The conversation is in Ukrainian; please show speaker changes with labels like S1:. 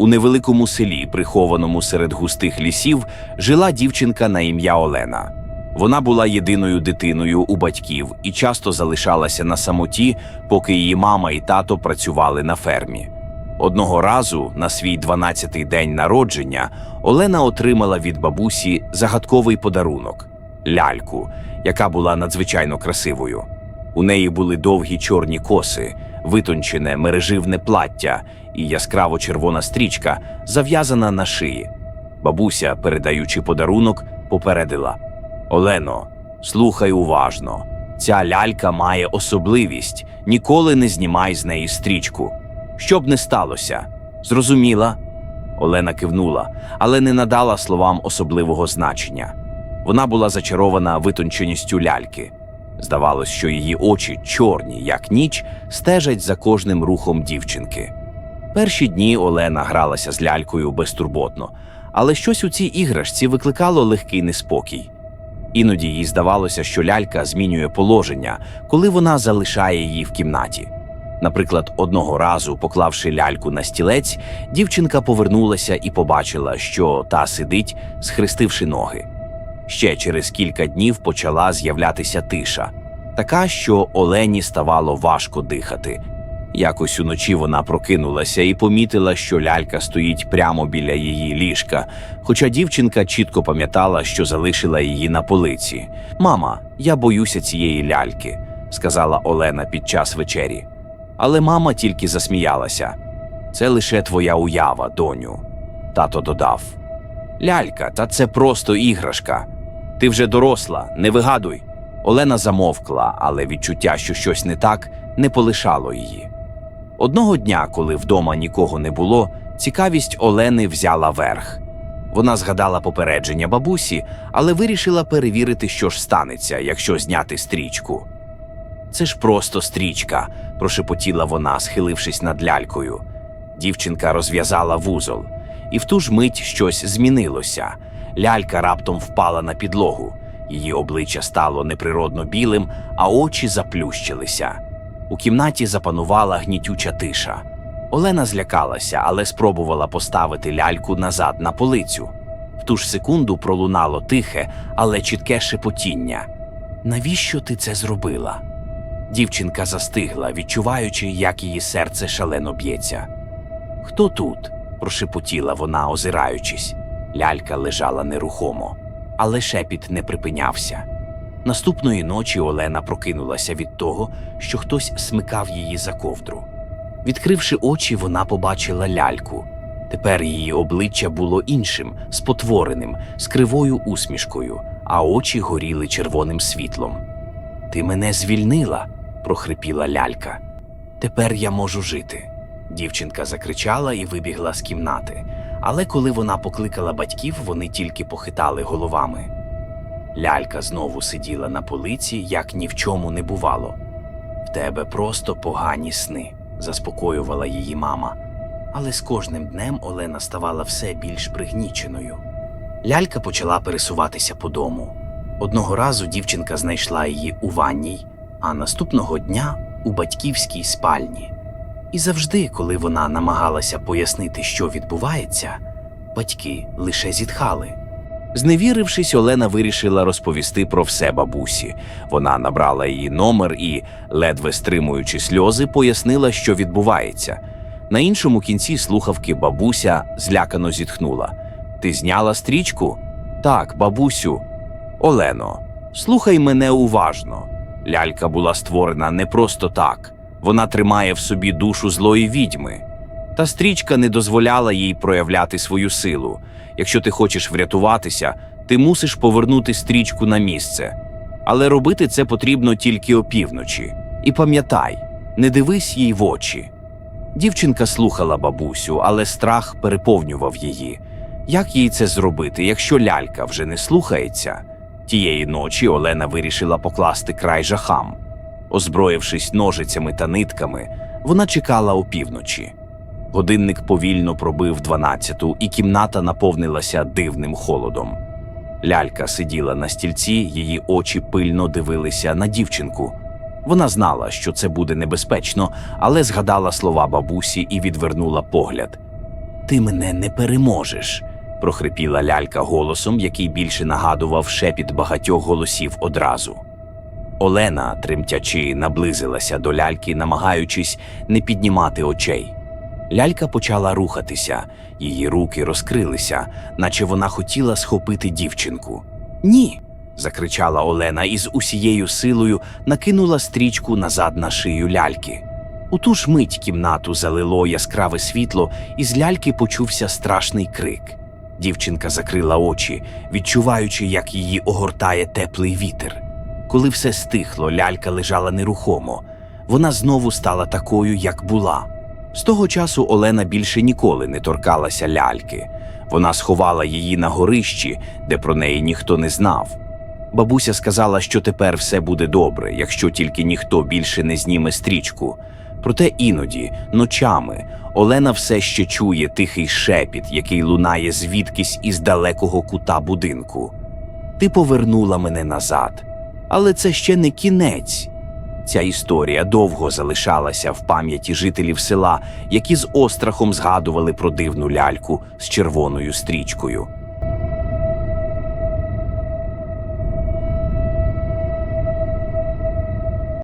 S1: У невеликому селі, прихованому серед густих лісів, жила дівчинка на ім'я Олена. Вона була єдиною дитиною у батьків і часто залишалася на самоті, поки її мама і тато працювали на фермі. Одного разу, на свій 12-й день народження, Олена отримала від бабусі загадковий подарунок ляльку, яка була надзвичайно красивою. У неї були довгі чорні коси, витончене мереживне плаття і яскраво червона стрічка, зав'язана на шиї. Бабуся, передаючи подарунок, попередила: Олено, слухай уважно. Ця лялька має особливість ніколи не знімай з неї стрічку. Що б не сталося, зрозуміла? Олена кивнула, але не надала словам особливого значення. Вона була зачарована витонченістю ляльки. Здавалось, що її очі, чорні, як ніч, стежать за кожним рухом дівчинки. Перші дні Олена гралася з лялькою безтурботно, але щось у цій іграшці викликало легкий неспокій. Іноді їй здавалося, що лялька змінює положення, коли вона залишає її в кімнаті. Наприклад, одного разу, поклавши ляльку на стілець, дівчинка повернулася і побачила, що та сидить, схрестивши ноги. Ще через кілька днів почала з'являтися тиша, така, що Олені ставало важко дихати. Якось уночі вона прокинулася і помітила, що лялька стоїть прямо біля її ліжка, хоча дівчинка чітко пам'ятала, що залишила її на полиці. Мама, я боюся цієї ляльки, сказала Олена під час вечері. Але мама тільки засміялася. Це лише твоя уява, доню. Тато додав. Лялька, та це просто іграшка. Ти вже доросла, не вигадуй. Олена замовкла, але відчуття, що щось не так, не полишало її. Одного дня, коли вдома нікого не було, цікавість Олени взяла верх. Вона згадала попередження бабусі, але вирішила перевірити, що ж станеться, якщо зняти стрічку. Це ж просто стрічка, прошепотіла вона, схилившись над лялькою. Дівчинка розв'язала вузол, і в ту ж мить щось змінилося. Лялька раптом впала на підлогу. Її обличчя стало неприродно білим, а очі заплющилися. У кімнаті запанувала гнітюча тиша. Олена злякалася, але спробувала поставити ляльку назад на полицю. В ту ж секунду пролунало тихе, але чітке шепотіння. Навіщо ти це зробила? Дівчинка застигла, відчуваючи, як її серце шалено б'ється. Хто тут? прошепотіла вона, озираючись. Лялька лежала нерухомо, але шепіт не припинявся. Наступної ночі Олена прокинулася від того, що хтось смикав її за ковдру. Відкривши очі, вона побачила ляльку. Тепер її обличчя було іншим, спотвореним, з кривою усмішкою, а очі горіли червоним світлом. Ти мене звільнила, прохрипіла лялька. Тепер я можу жити. Дівчинка закричала і вибігла з кімнати. Але коли вона покликала батьків, вони тільки похитали головами. Лялька знову сиділа на полиці, як ні в чому не бувало. В тебе просто погані сни, заспокоювала її мама. Але з кожним днем Олена ставала все більш пригніченою. Лялька почала пересуватися по дому. Одного разу дівчинка знайшла її у ванній, а наступного дня у батьківській спальні. І завжди, коли вона намагалася пояснити, що відбувається, батьки лише зітхали. Зневірившись, Олена вирішила розповісти про все бабусі. Вона набрала її номер і, ледве стримуючи сльози, пояснила, що відбувається. На іншому кінці слухавки бабуся злякано зітхнула. Ти зняла стрічку? Так, бабусю. Олено, слухай мене уважно. Лялька була створена не просто так. Вона тримає в собі душу злої відьми. Та стрічка не дозволяла їй проявляти свою силу. Якщо ти хочеш врятуватися, ти мусиш повернути стрічку на місце. Але робити це потрібно тільки опівночі. І пам'ятай, не дивись їй в очі. Дівчинка слухала бабусю, але страх переповнював її. Як їй це зробити, якщо лялька вже не слухається? Тієї ночі Олена вирішила покласти край жахам. Озброївшись ножицями та нитками, вона чекала опівночі. Годинник повільно пробив дванадцяту, і кімната наповнилася дивним холодом. Лялька сиділа на стільці, її очі пильно дивилися на дівчинку. Вона знала, що це буде небезпечно, але згадала слова бабусі і відвернула погляд. ти мене не переможеш, прохрипіла лялька голосом, який більше нагадував шепіт багатьох голосів одразу. Олена, тремтячи, наблизилася до ляльки, намагаючись не піднімати очей. Лялька почала рухатися, її руки розкрилися, наче вона хотіла схопити дівчинку. Ні. закричала Олена і з усією силою накинула стрічку назад на шию ляльки. У ту ж мить кімнату залило яскраве світло, і з ляльки почувся страшний крик. Дівчинка закрила очі, відчуваючи, як її огортає теплий вітер. Коли все стихло, лялька лежала нерухомо. Вона знову стала такою, як була. З того часу Олена більше ніколи не торкалася ляльки. Вона сховала її на горищі, де про неї ніхто не знав. Бабуся сказала, що тепер все буде добре, якщо тільки ніхто більше не зніме стрічку. Проте іноді, ночами, Олена все ще чує тихий шепіт, який лунає звідкись із далекого кута будинку. Ти повернула мене назад. Але це ще не кінець. Ця історія довго залишалася в пам'яті жителів села, які з острахом згадували про дивну ляльку з червоною стрічкою.